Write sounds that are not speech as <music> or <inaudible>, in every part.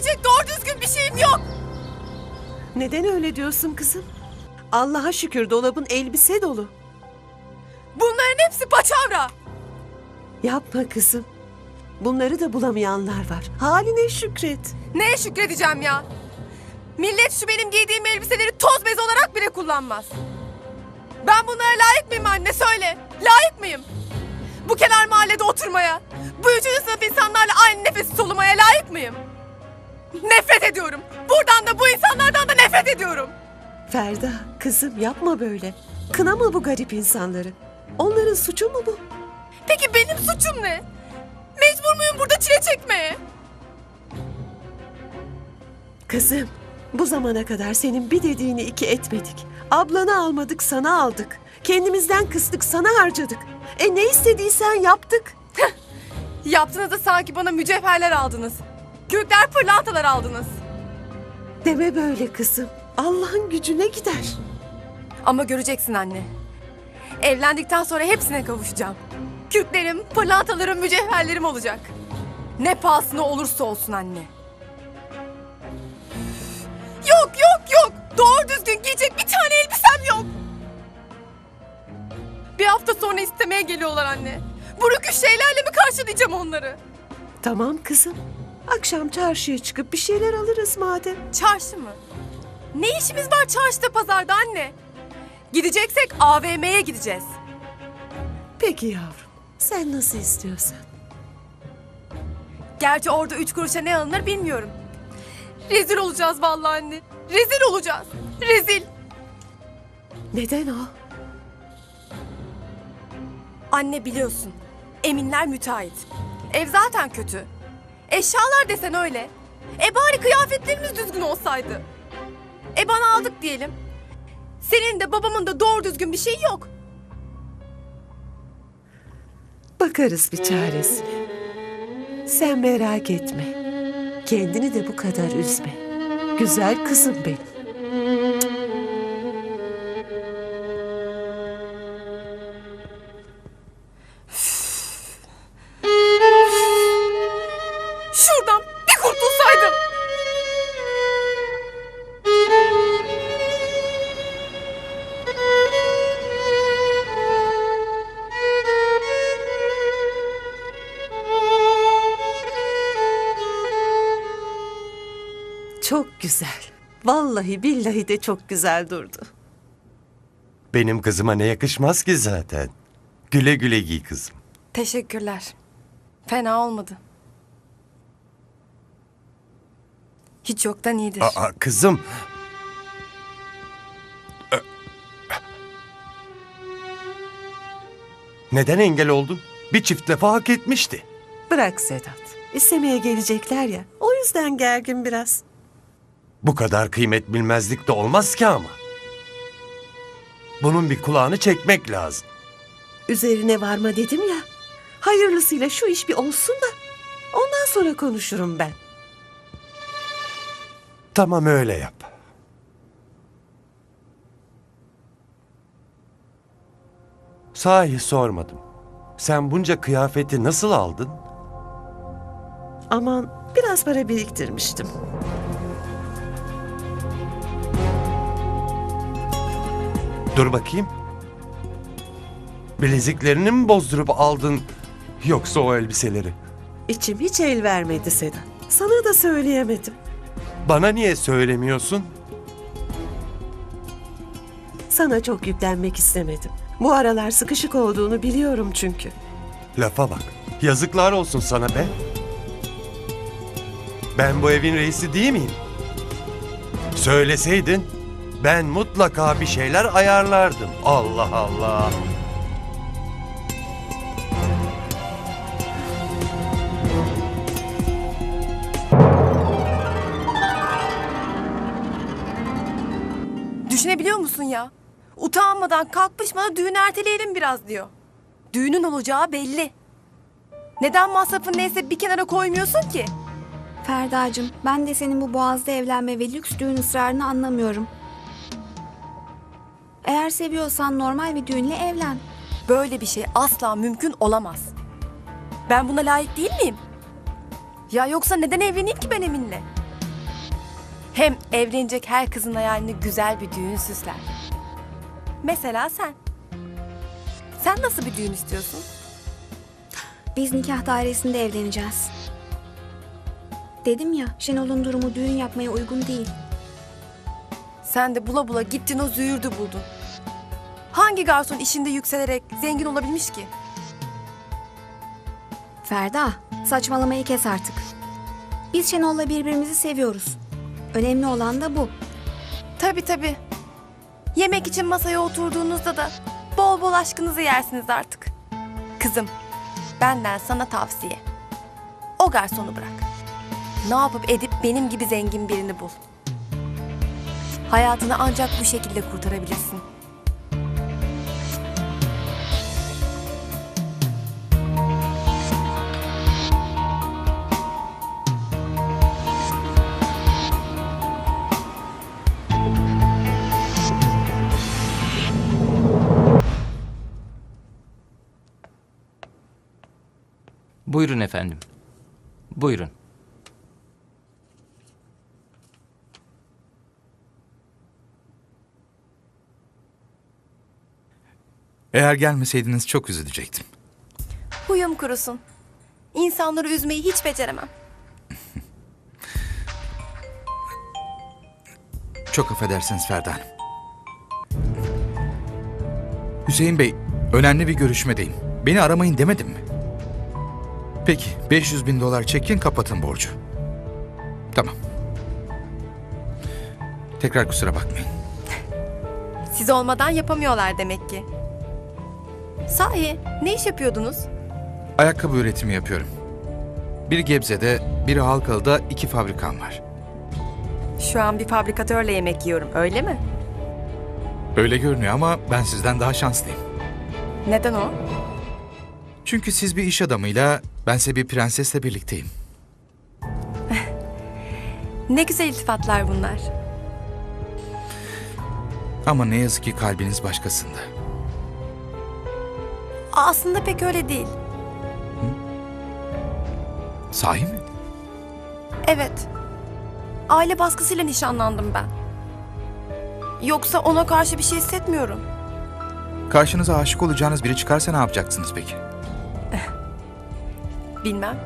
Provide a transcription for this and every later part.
giyecek doğru düzgün bir şeyim yok. Neden öyle diyorsun kızım? Allah'a şükür dolabın elbise dolu. Bunların hepsi paçavra. Yapma kızım. Bunları da bulamayanlar var. Haline şükret. Neye şükredeceğim ya? Millet şu benim giydiğim elbiseleri toz bez olarak bile kullanmaz. Ben bunlara layık mıyım anne söyle. Layık mıyım? Bu kenar mahallede oturmaya, bu üçüncü sınıf insanlarla aynı nefesi solumaya layık mıyım? Nefret ediyorum. Buradan da bu insanlardan da nefret ediyorum. Ferda, kızım yapma böyle. Kınama bu garip insanları. Onların suçu mu bu? Peki benim suçum ne? Mecbur muyum burada çile çekmeye? Kızım, bu zamana kadar senin bir dediğini iki etmedik. Ablanı almadık, sana aldık. Kendimizden kıstık, sana harcadık. E ne istediysen yaptık. Yaptığınızda sanki bana mücevherler aldınız. Gökler pırlantalar aldınız. Deme böyle kızım. Allah'ın gücüne gider. Ama göreceksin anne. Evlendikten sonra hepsine kavuşacağım. Kürklerim, pırlantalarım, mücevherlerim olacak. Ne pahasına olursa olsun anne. Yok yok yok. Doğru düzgün giyecek bir tane elbisem yok. Bir hafta sonra istemeye geliyorlar anne. Bu rüküş şeylerle mi karşılayacağım onları? Tamam kızım. Akşam çarşıya çıkıp bir şeyler alırız madem. Çarşı mı? Ne işimiz var çarşıda pazarda anne? Gideceksek AVM'ye gideceğiz. Peki yavrum. Sen nasıl istiyorsan. Gerçi orada üç kuruşa ne alınır bilmiyorum. Rezil olacağız vallahi anne. Rezil olacağız. Rezil. Neden o? Anne biliyorsun. Eminler müteahhit. Ev zaten kötü. Eşyalar desen öyle. E bari kıyafetlerimiz düzgün olsaydı. E bana aldık diyelim. Senin de babamın da doğru düzgün bir şey yok. Bakarız bir çaresine. Sen merak etme. Kendini de bu kadar üzme. Güzel kızım benim. Güzel. Vallahi billahi de çok güzel durdu. Benim kızıma ne yakışmaz ki zaten. Güle güle giy kızım. Teşekkürler. Fena olmadı. Hiç yoktan iyidir. Aa kızım. Neden engel oldun? Bir çift lafa hak etmişti. Bırak Sedat. İstemeye gelecekler ya. O yüzden gergin biraz. Bu kadar kıymet bilmezlik de olmaz ki ama. Bunun bir kulağını çekmek lazım. Üzerine varma dedim ya. Hayırlısıyla şu iş bir olsun da. Ondan sonra konuşurum ben. Tamam öyle yap. Sahi sormadım. Sen bunca kıyafeti nasıl aldın? Aman biraz para biriktirmiştim. Dur bakayım. Bileziklerini mi bozdurup aldın yoksa o elbiseleri? İçim hiç el vermedi Sedat. Sana da söyleyemedim. Bana niye söylemiyorsun? Sana çok yüklenmek istemedim. Bu aralar sıkışık olduğunu biliyorum çünkü. Lafa bak. Yazıklar olsun sana be. Ben bu evin reisi değil miyim? Söyleseydin ben mutlaka bir şeyler ayarlardım. Allah Allah. Düşünebiliyor musun ya? Utanmadan kalkmış bana düğün erteleyelim biraz diyor. Düğünün olacağı belli. Neden masrafın neyse bir kenara koymuyorsun ki? Ferdacığım, ben de senin bu boğazda evlenme ve lüks düğün ısrarını anlamıyorum. Eğer seviyorsan normal bir düğünle evlen. Böyle bir şey asla mümkün olamaz. Ben buna layık değil miyim? Ya yoksa neden evleneyim ki ben Emin'le? Hem evlenecek her kızın hayalini güzel bir düğün süsler. Mesela sen. Sen nasıl bir düğün istiyorsun? Biz nikah dairesinde evleneceğiz. Dedim ya Şenol'un durumu düğün yapmaya uygun değil. Sen de bula bula gittin o züğürdü buldun. Hangi garson işinde yükselerek zengin olabilmiş ki? Ferda saçmalamayı kes artık. Biz Şenol'la birbirimizi seviyoruz. Önemli olan da bu. Tabii tabii. Yemek için masaya oturduğunuzda da bol bol aşkınızı yersiniz artık. Kızım, benden sana tavsiye. O garsonu bırak. Ne yapıp edip benim gibi zengin birini bul. Hayatını ancak bu şekilde kurtarabilirsin. Buyurun efendim. Buyurun. Eğer gelmeseydiniz çok üzülecektim. Huyum kurusun. İnsanları üzmeyi hiç beceremem. <laughs> Çok affedersiniz Ferda Hanım. Hüseyin Bey, önemli bir görüşmedeyim. Beni aramayın demedim mi? Peki, 500 bin dolar çekin kapatın borcu. Tamam. Tekrar kusura bakmayın. Siz olmadan yapamıyorlar demek ki. Sahi ne iş yapıyordunuz? Ayakkabı üretimi yapıyorum. Biri Gebze'de, biri Halkalı'da iki fabrikam var. Şu an bir fabrikatörle yemek yiyorum öyle mi? Öyle görünüyor ama ben sizden daha şanslıyım. Neden o? Çünkü siz bir iş adamıyla, bense bir prensesle birlikteyim. <laughs> Ne güzel iltifatlar bunlar. Ama ne yazık ki kalbiniz başkasında. Aslında pek öyle değil. Sahi mi? Evet. Aile baskısıyla nişanlandım ben. Yoksa ona karşı bir şey hissetmiyorum. Karşınıza aşık olacağınız biri çıkarsa ne yapacaksınız peki? Bilmem.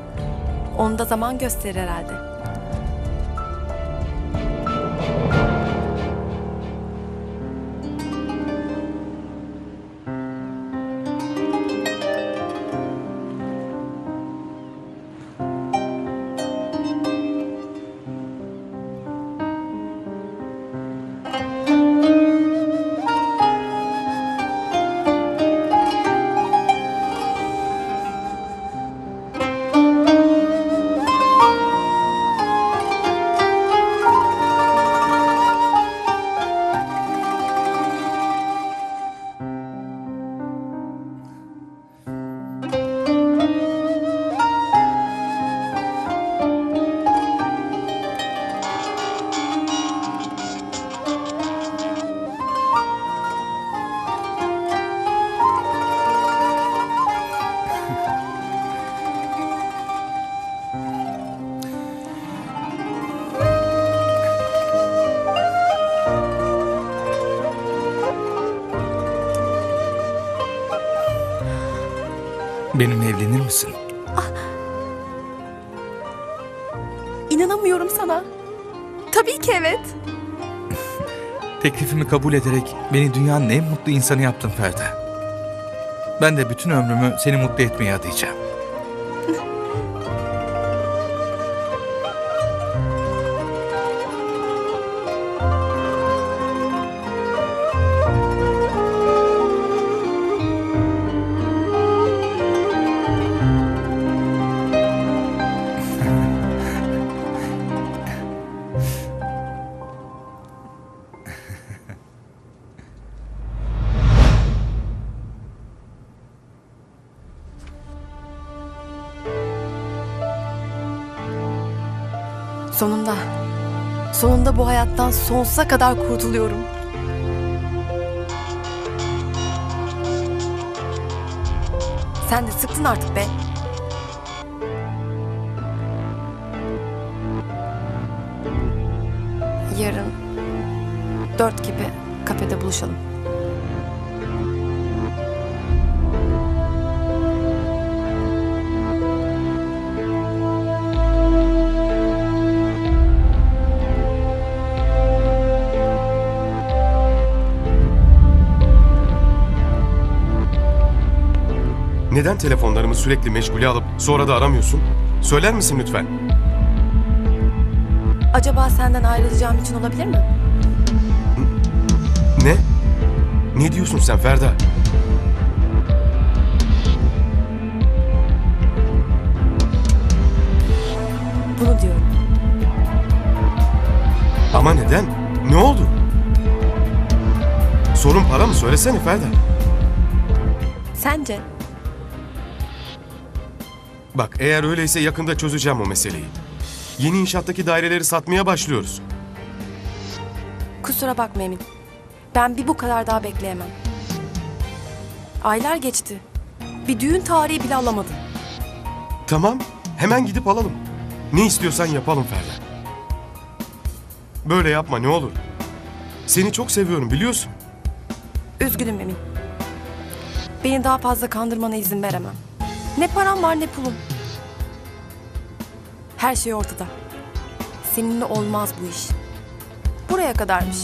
Onu da zaman gösterir herhalde. Evlenir misin? İnanamıyorum sana. Tabii ki evet. <laughs> Teklifimi kabul ederek beni dünyanın en mutlu insanı yaptın Ferda. Ben de bütün ömrümü seni mutlu etmeye adayacağım. <laughs> Sonunda bu hayattan sonsuza kadar kurtuluyorum. Sen de sıktın artık be. Yarın dört gibi kafede buluşalım. Neden telefonlarımı sürekli meşgule alıp sonra da aramıyorsun? Söyler misin lütfen? Acaba senden ayrılacağım için olabilir mi? Ne? Ne diyorsun sen Ferda? Bunu diyorum. Ama neden? Ne oldu? Sorun para mı? Söylesene Ferda. Sence? Bak eğer öyleyse yakında çözeceğim o meseleyi. Yeni inşaattaki daireleri satmaya başlıyoruz. Kusura bakma Emin. Ben bir bu kadar daha bekleyemem. Aylar geçti. Bir düğün tarihi bile alamadın. Tamam, hemen gidip alalım. Ne istiyorsan yapalım Ferda. Böyle yapma ne olur. Seni çok seviyorum biliyorsun. Üzgünüm Emin. Beni daha fazla kandırmana izin veremem. Ne param var ne pulum. Her şey ortada. Seninle olmaz bu iş. Buraya kadarmış.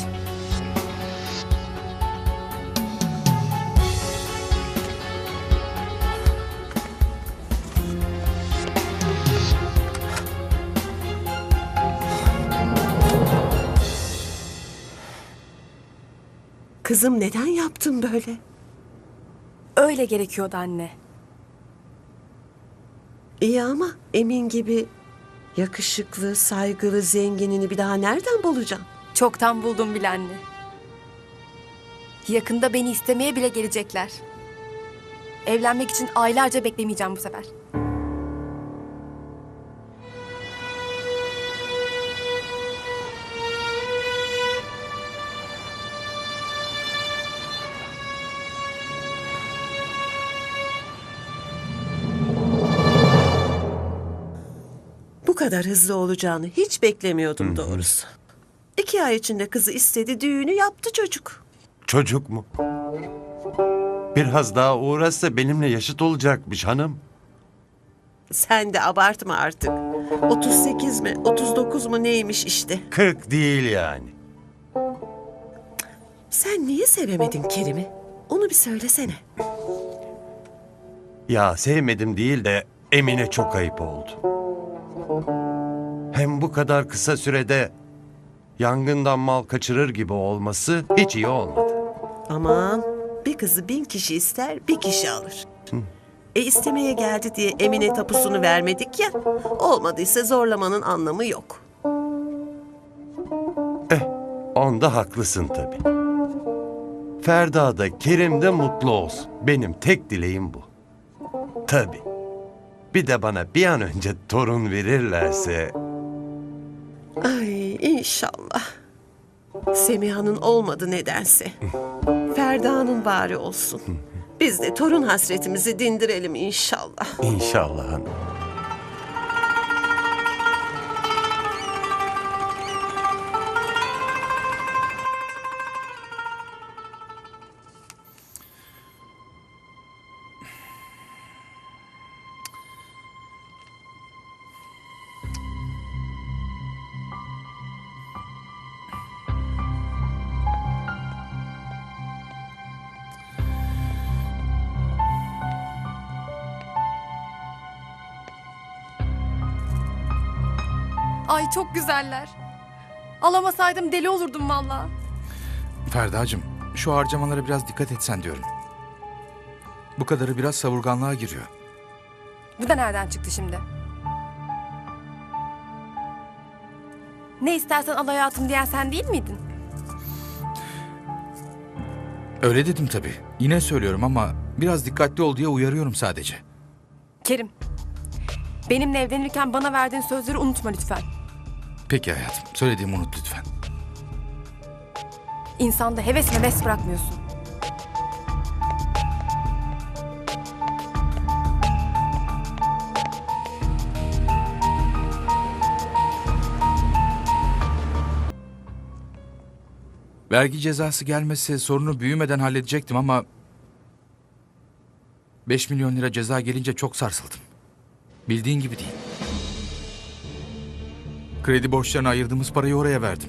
Kızım neden yaptın böyle? Öyle gerekiyordu anne. İyi ama Emin gibi yakışıklı, saygılı, zenginini bir daha nereden bulacağım? Çoktan buldum bile anne. Yakında beni istemeye bile gelecekler. Evlenmek için aylarca beklemeyeceğim bu sefer. Kadar hızlı olacağını hiç beklemiyordum doğrusu. İki ay içinde kızı istedi, düğünü yaptı çocuk. Çocuk mu? Biraz daha uğraşsa benimle yaşıt olacakmış hanım. Sen de abartma artık. 38 mi, 39 mu neymiş işte. 40 değil yani. Sen niye sevemedin Kerim'i? Onu bir söylesene. Ya sevmedim değil de Emine çok ayıp oldu. Hem bu kadar kısa sürede yangından mal kaçırır gibi olması hiç iyi olmadı. Aman bir kızı bin kişi ister, bir kişi alır. E istemeye geldi diye Emine tapusunu vermedik ya. Olmadıysa zorlamanın anlamı yok. Onda haklısın tabii. Ferda da Kerim de mutlu olsun. Benim tek dileğim bu. Tabii. Bir de bana bir an önce torun verirlerse... İnşallah. Semiha'nın olmadı nedense. Ferda'nın bari olsun. Biz de torun hasretimizi dindirelim inşallah. İnşallah hanım. Ay çok güzeller. Alamasaydım deli olurdum valla. Ferda'cığım şu harcamalara biraz dikkat etsen diyorum. Bu kadarı biraz savurganlığa giriyor. Bu da nereden çıktı şimdi? Ne istersen al hayatım diyen sen değil miydin? Öyle dedim tabii. Yine söylüyorum ama biraz dikkatli ol diye uyarıyorum sadece. Kerim, benimle evlenirken bana verdiğin sözleri unutma lütfen. Peki hayatım. Söylediğimi unut lütfen. İnsanda heves meves bırakmıyorsun. Vergi cezası gelmese sorunu büyümeden halledecektim ama... 5 milyon lira ceza gelince çok sarsıldım. Bildiğin gibi değil. Kredi borçlarına ayırdığımız parayı oraya verdim.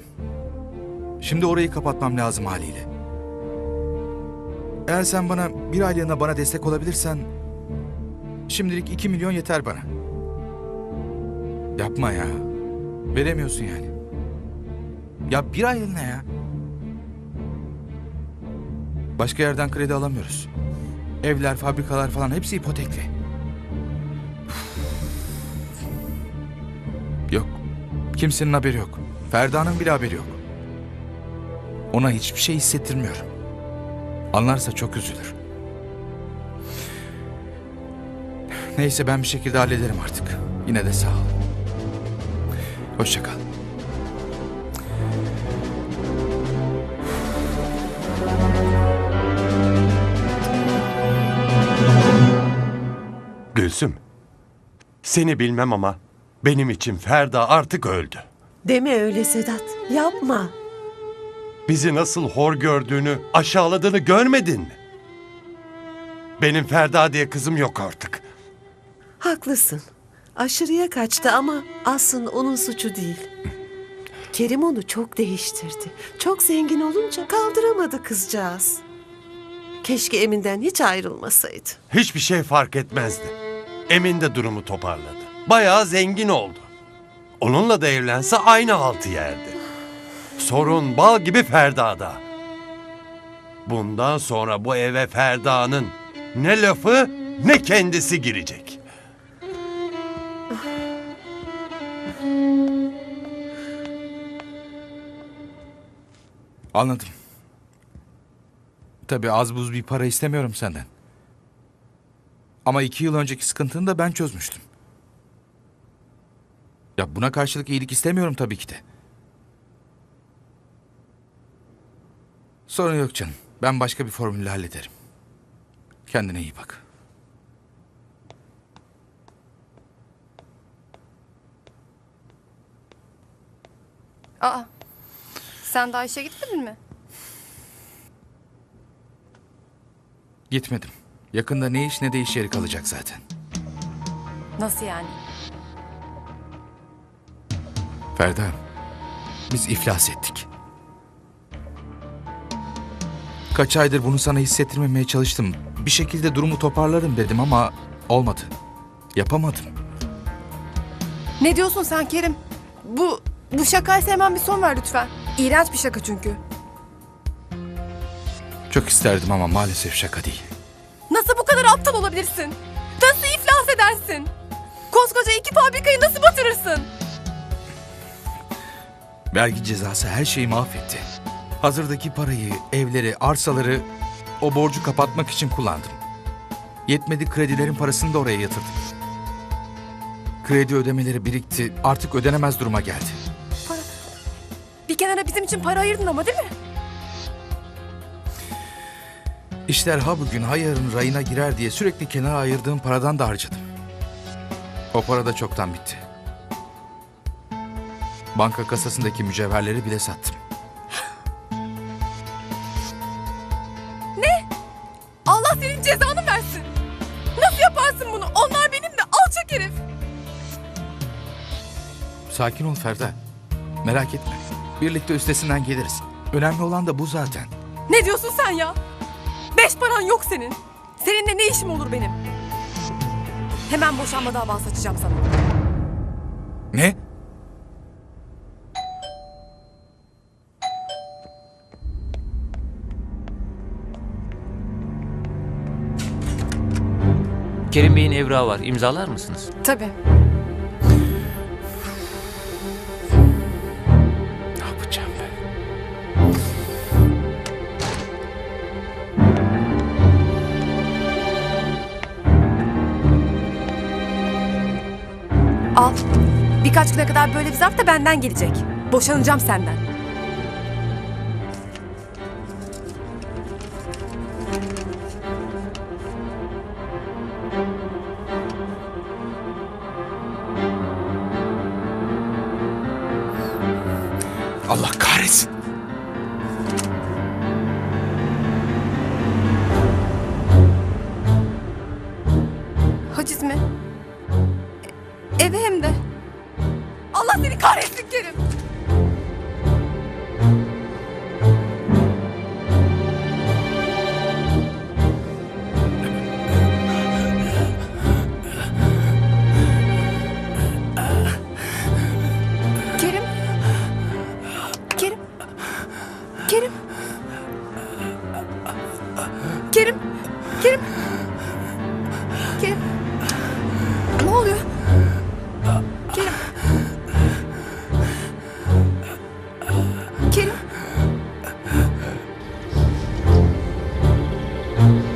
Şimdi orayı kapatmam lazım haliyle. Eğer sen bana bir aylığına bana destek olabilirsen... Şimdilik 2 milyon yeter bana. Yapma ya. Veremiyorsun yani. Ya bir aylığına ya. Başka yerden kredi alamıyoruz. Evler, fabrikalar falan hepsi ipotekli. Yok. Kimsenin haberi yok. Ferda'nın bile haberi yok. Ona hiçbir şey hissettirmiyorum. Anlarsa çok üzülür. Neyse ben bir şekilde hallederim artık. Yine de sağ ol. Hoşça kal. Gülsüm. Seni bilmem ama benim için Ferda artık öldü. Deme öyle Sedat. Yapma. Bizi nasıl hor gördüğünü, aşağıladığını görmedin mi? Benim Ferda diye kızım yok artık. Haklısın. Aşırıya kaçtı ama aslında onun suçu değil. Kerim onu çok değiştirdi. Çok zengin olunca kaldıramadı kızcağız. Keşke Emin'den hiç ayrılmasaydı. Hiçbir şey fark etmezdi. Emin de durumu toparladı. Bayağı zengin oldu. Onunla da evlense aynı altı yerdi. Sorun bal gibi Ferda'da. Bundan sonra bu eve Ferda'nın ne lafı ne kendisi girecek. Anladım. Tabii az buz bir para istemiyorum senden. Ama iki yıl önceki sıkıntını da ben çözmüştüm. Ya buna karşılık iyilik istemiyorum tabii ki de. Sorun yok canım. Ben başka bir formülle hallederim. Kendine iyi bak. Aa, sen daha işe gitmedin mi? Gitmedim. Yakında ne iş ne de iş yeri kalacak zaten. Nasıl yani? Ferda, biz iflas ettik. Kaç aydır bunu sana hissettirmemeye çalıştım. Bir şekilde durumu toparlarım dedim ama olmadı. Yapamadım. Ne diyorsun sen Kerim? Bu, bu şakaysa hemen bir son ver lütfen. İğrenç bir şaka çünkü. Çok isterdim ama maalesef şaka değil. Nasıl bu kadar aptal olabilirsin? Nasıl iflas edersin? Koskoca iki fabrikayı nasıl batırırsın? Vergi cezası her şeyi mahvetti. Hazırdaki parayı, evleri, arsaları o borcu kapatmak için kullandım. Yetmedi kredilerin parasını da oraya yatırdım. Kredi ödemeleri birikti, artık ödenemez duruma geldi. Bir kenara bizim için para ayırdın ama değil mi? İşler ha bugün ha yarın rayına girer diye sürekli kenara ayırdığım paradan da harcadım. O para da çoktan bitti. Banka kasasındaki mücevherleri bile sattım. Allah senin cezanı versin. Nasıl yaparsın bunu? Onlar benim de alçak herif. Sakin ol Ferda. Merak etme. Birlikte üstesinden geliriz. Önemli olan da bu zaten. Ne diyorsun sen ya? Beş paran yok senin. Seninle ne işim olur benim? Hemen boşanma davası açacağım sana. Ne? Kerim Bey'in evrağı var. İmzalar mısınız? Tabii. Ne yapacağım ben? Al. Birkaç güne kadar böyle bir zarf da benden gelecek. Boşanacağım senden. Allah kahretsin. Dur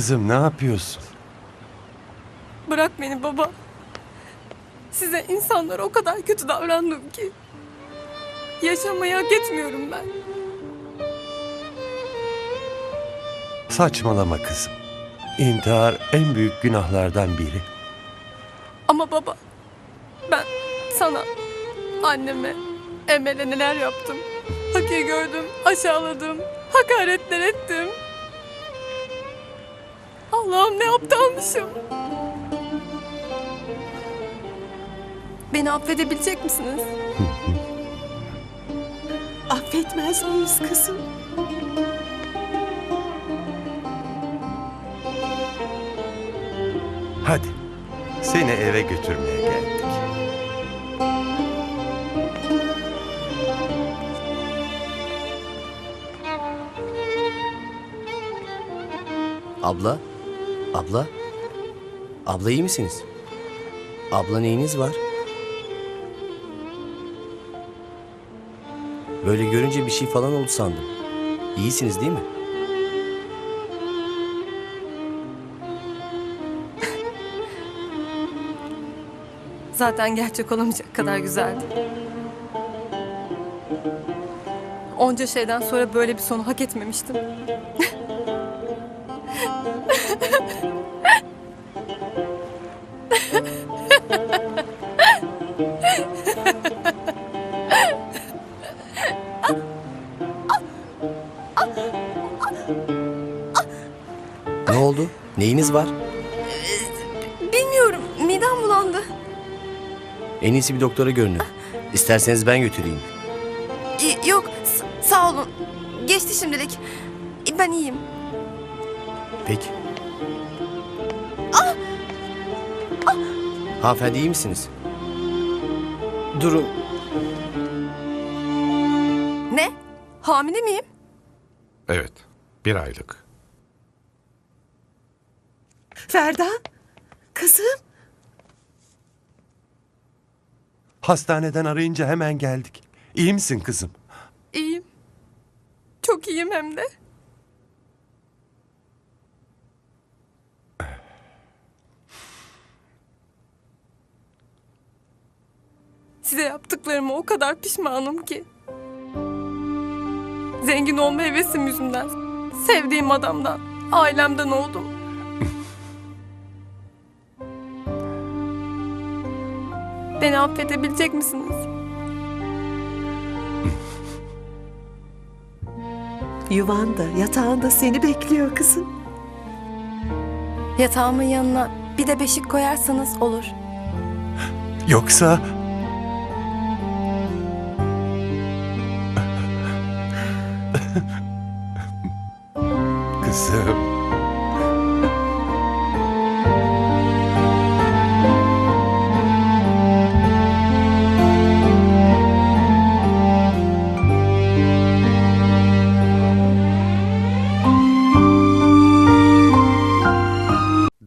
Kızım ne yapıyorsun? Bırak beni baba. Size insanlara o kadar kötü davrandım ki. Yaşamayı hak etmiyorum ben. Saçmalama kızım. İntihar en büyük günahlardan biri. Ama baba ben sana, anneme, Emel'e neler yaptım. Hakir gördüm, aşağıladım, hakaretler ettim. Allah'ım ne aptalmışım. Beni affedebilecek misiniz? <laughs> Affetmez miyiz kızım? Hadi seni eve götürmeye geldik. Abla? Abla? Abla iyi misiniz? Abla neyiniz var? Böyle görünce bir şey falan oldu sandım. İyisiniz değil mi? <laughs> Zaten gerçek olamayacak kadar güzeldi. Onca şeyden sonra böyle bir sonu hak etmemiştim. <laughs> Ne oldu? Neyiniz var? Bilmiyorum, midem bulandı. En iyisi bir doktora görünün. İsterseniz ben götüreyim. Y- Yok, s- sağ olun. Geçti şimdilik. Ben iyiyim. Hanımefendi iyi misiniz? Durun. Ne? Hamile miyim? Evet, bir aylık. Ferda, kızım. Hastaneden arayınca hemen geldik. İyi misin kızım? İyiyim. Çok iyiyim hem de. Size yaptıklarıma o kadar pişmanım ki. Zengin olma hevesim yüzünden. Sevdiğim adamdan, ailemden oldum. <laughs> Beni affedebilecek misiniz? <laughs> Yuvanda, yatağında seni bekliyor kızım. Yatağımın yanına bir de beşik koyarsanız olur. Yoksa